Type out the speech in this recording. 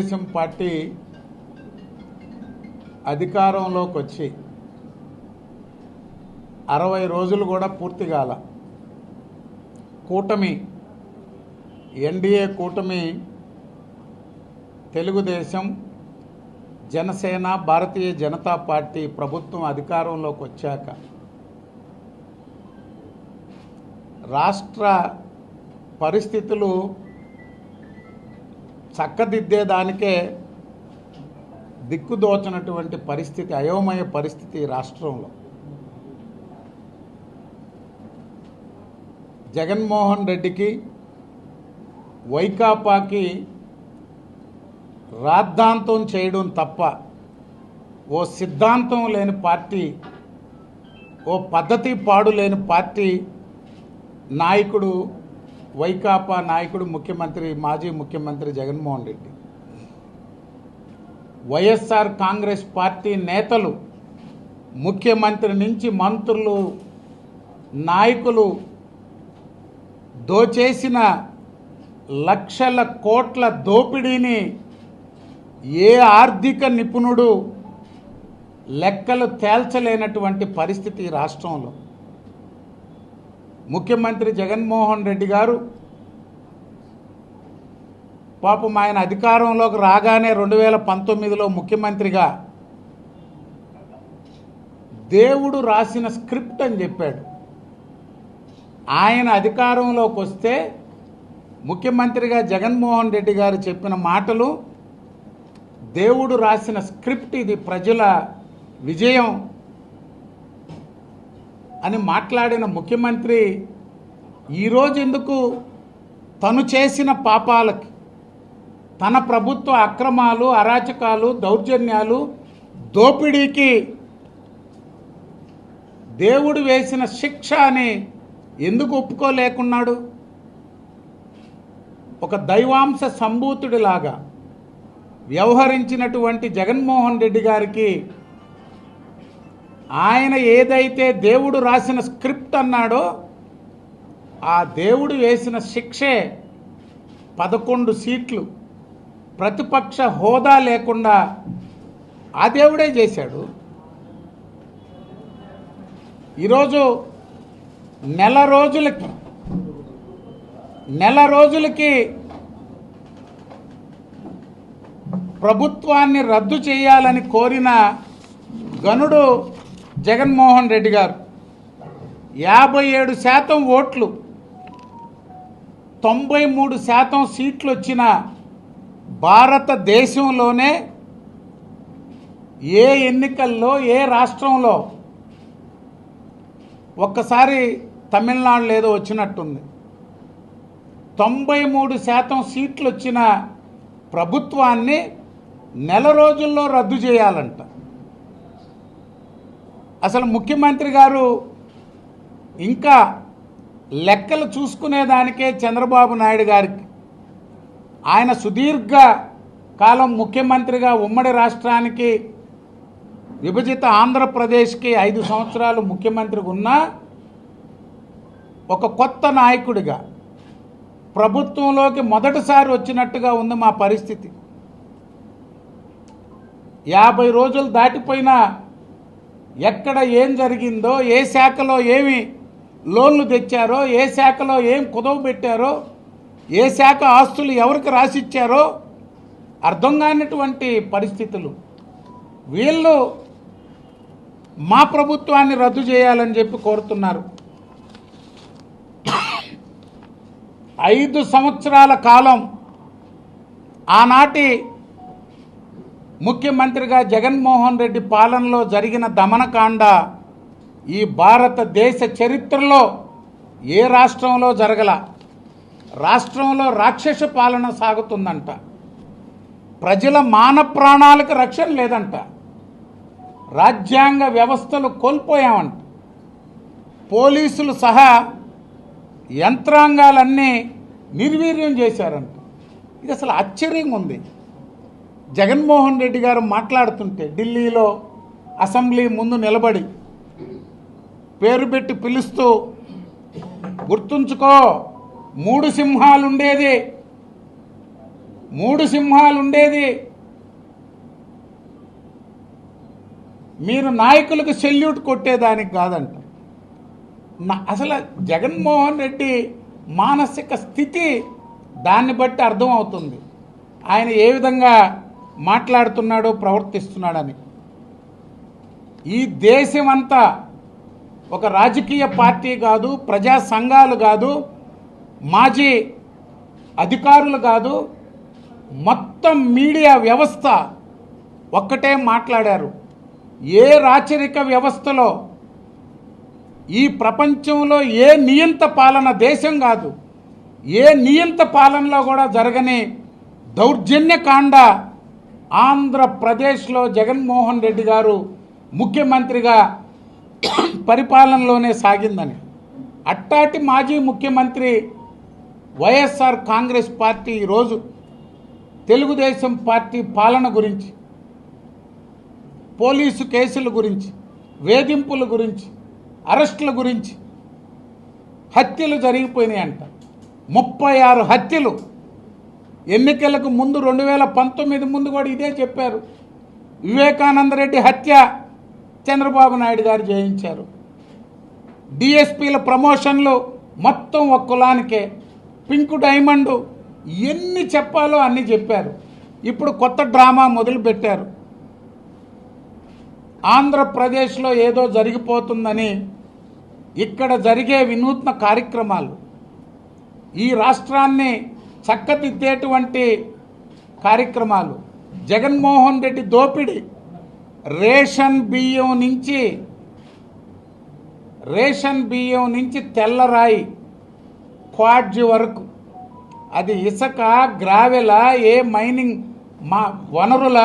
Telugu Desam party అధికారంలోకి వచ్చి అరవై రోజులు కూడా పూర్తి కాల. కూటమి ఎన్డీఏ కూటమి తెలుగుదేశం జనసేన భారతీయ జనతా పార్టీ ప్రభుత్వం అధికారంలోకి వచ్చాక రాష్ట్ర పరిస్థితులు చక్కదిద్దేదానికే దిక్కుదోచనటువంటి పరిస్థితి అయోమయ పరిస్థితి రాష్ట్రంలో. జగన్మోహన్ రెడ్డికి వైకాపాకి రాద్ధాంతం చేయడం తప్ప ఓ సిద్ధాంతం లేని పార్టీ ఓ పద్ధతి పాడు లేని పార్టీ నాయకుడు వైకాపా నాయకుడు ముఖ్యమంత్రి మాజీ ముఖ్యమంత్రి Jaganmohan Reddy. YSR Congress party నేతలు ముఖ్యమంత్రి నుంచి మంత్రులు నాయకులు దోచేసిన లక్షల కోట్ల దోపిడీని ఏ ఆర్థిక నిపుణుడు లెక్కలు తేల్చలేనటువంటి పరిస్థితి రాష్ట్రంలో. ముఖ్యమంత్రి జగన్మోహన్ రెడ్డి గారు పాపం ఆయన అధికారంలోకి రాగానే రెండు వేల పంతొమ్మిదిలో ముఖ్యమంత్రిగా దేవుడు రాసిన స్క్రిప్ట్ అని చెప్పాడు. ఆయన అధికారంలోకి వస్తే ముఖ్యమంత్రిగా జగన్మోహన్ రెడ్డి గారు చెప్పిన మాటలు దేవుడు రాసిన స్క్రిప్ట్ ఇది ప్రజల విజయం అని మాట్లాడిన ముఖ్యమంత్రి ఈరోజు ఎందుకు తను చేసిన పాపాలకి తన ప్రభుత్వ అక్రమాలు అరాచకాలు దౌర్జన్యాలు దోపిడీకి దేవుడు వేసిన శిక్ష అని ఎందుకు ఒప్పుకోలేకున్నాడు? ఒక దైవాంశ సంభూతుడిలాగా వ్యవహరించినటువంటి జగన్మోహన్ రెడ్డి గారికి ఆయన ఏదైతే దేవుడు రాసిన స్క్రిప్ట్ అన్నాడో ఆ దేవుడు వేసిన శిక్షే పదకొండు సీట్లు. ప్రతిపక్ష హోదా లేకుండా ఆ దేవుడే చేశాడు. ఈరోజు నెల రోజులకి నెల రోజులకి ప్రభుత్వాన్ని రద్దు చేయాలని కోరిన గనుడు జగన్మోహన్ రెడ్డి గారు యాభై ఏడు శాతం ఓట్లు తొంభై మూడు శాతం సీట్లు వచ్చిన భారతదేశంలోనే ఏ ఎన్నికల్లో ఏ రాష్ట్రంలో ఒక్కసారి తమిళనాడులో ఏదో వచ్చినట్టుంది. తొంభై మూడు శాతం సీట్లు వచ్చిన ప్రభుత్వాన్ని నెల రోజుల్లో రద్దు చేయాలంట. అసలు ముఖ్యమంత్రి గారు ఇంకా లెక్కలు చూసుకునేదానికే చంద్రబాబు నాయుడు గారికి ఆయన సుదీర్ఘ కాలం ముఖ్యమంత్రిగా ఉమ్మడి రాష్ట్రానికి విభజిత ఆంధ్రప్రదేశ్కి ఐదు సంవత్సరాలు ముఖ్యమంత్రిగా ఉన్నా ఒక కొత్త నాయకుడిగా ప్రభుత్వంలోకి మొదటిసారి వచ్చినట్టుగా ఉంది మా పరిస్థితి. యాభై రోజులు దాటిపోయినా ఎక్కడ ఏం జరిగిందో ఏ శాఖలో ఏమి లోన్లు తెచ్చారో ఏ శాఖలో ఏం కుదవ పెట్టారో ఏ శాఖ ఆస్తులు ఎవరికి రాసిచ్చారో అర్థం కానిటువంటి పరిస్థితులు. వీళ్ళు మా ప్రభుత్వాన్ని రద్దు చేయాలని చెప్పి కోరుతున్నారు. ఐదు సంవత్సరాల కాలం ఆనాటి ముఖ్యమంత్రిగా జగన్మోహన్ రెడ్డి పాలనలో జరిగిన దమనకాండ ఈ భారతదేశ చరిత్రలో ఏ రాష్ట్రంలో జరగల? రాష్ట్రంలో రాక్షస పాలన సాగుతుందంట. ప్రజల మాన ప్రాణాలకు రక్షణ లేదంట. రాజ్యాంగ వ్యవస్థలు కోల్పోయామంట. పోలీసులు సహా యంత్రాంగాలన్నీ నిర్వీర్యం చేశారంట. ఇది అసలు ఆశ్చర్యంగా ఉంది. జగన్మోహన్ రెడ్డి గారు మాట్లాడుతుంటే ఢిల్లీలో అసెంబ్లీ ముందు నిలబడి పేరు పెట్టి పిలుస్తూ గుర్తుంచుకో మూడు సింహాలు ఉండేది మూడు సింహాలు ఉండేది మీరు నాయకులకు సెల్యూట్ కొట్టేదానికి కాదంట. అసలు జగన్మోహన్ రెడ్డి మానసిక స్థితి దాన్ని బట్టి అర్థమవుతుంది ఆయన ఏ విధంగా మాట్లాడుతున్నాడో ప్రవర్తిస్తున్నాడని. ఈ దేశం అంతా ఒక రాజకీయ పార్టీ కాదు ప్రజా సంఘాలు కాదు మాజీ అధికారులు కాదు మొత్తం మీడియా వ్యవస్థ ఒక్కటే మాట్లాడారు. ఏ రాచరిక వ్యవస్థలో ఈ ప్రపంచంలో ఏ నియంత పాలన దేశం కాదు ఏ నియంత పాలనలో కూడా జరగని దౌర్జన్యకాండ ఆంధ్రప్రదేశ్లో జగన్మోహన్ రెడ్డి గారు ముఖ్యమంత్రిగా పరిపాలనలోనే సాగిందని. అట్టాటి మాజీ ముఖ్యమంత్రి వైఎస్ఆర్ కాంగ్రెస్ పార్టీ ఈరోజు తెలుగుదేశం పార్టీ పాలన గురించి పోలీసు కేసుల గురించి వేధింపుల గురించి అరెస్టుల గురించి హత్యలు జరిగిపోయినాయంట. ముప్పై ఆరు హత్యలు ఎన్నికలకు ముందు రెండు వేల పంతొమ్మిది ముందు కూడా ఇదే చెప్పారు. వివేకానందరెడ్డి హత్య చంద్రబాబు నాయుడు గారు చేయించారు డిఎస్పీల ప్రమోషన్లు మొత్తం ఒక కులానికే. పింక్ డైమండ్ ఎన్ని చెప్పాలో అన్ని చెప్పారు. ఇప్పుడు కొత్త డ్రామా మొదలుపెట్టారు ఆంధ్రప్రదేశ్లో ఏదో జరిగిపోతుందని ఇక్కడ జరిగే వినూత్న కార్యక్రమాలు. ఈ రాష్ట్రాన్ని చక్కదిద్దేటువంటి కార్యక్రమాలు. జగన్మోహన్ రెడ్డి దోపిడి. రేషన్ బియ్యం నుంచి రేషన్ బియ్యం నుంచి తెల్లరాయి క్వాడ్జి వరకు. అది ఇసుక గ్రావెల ఏ మైనింగ్ మా వనరుల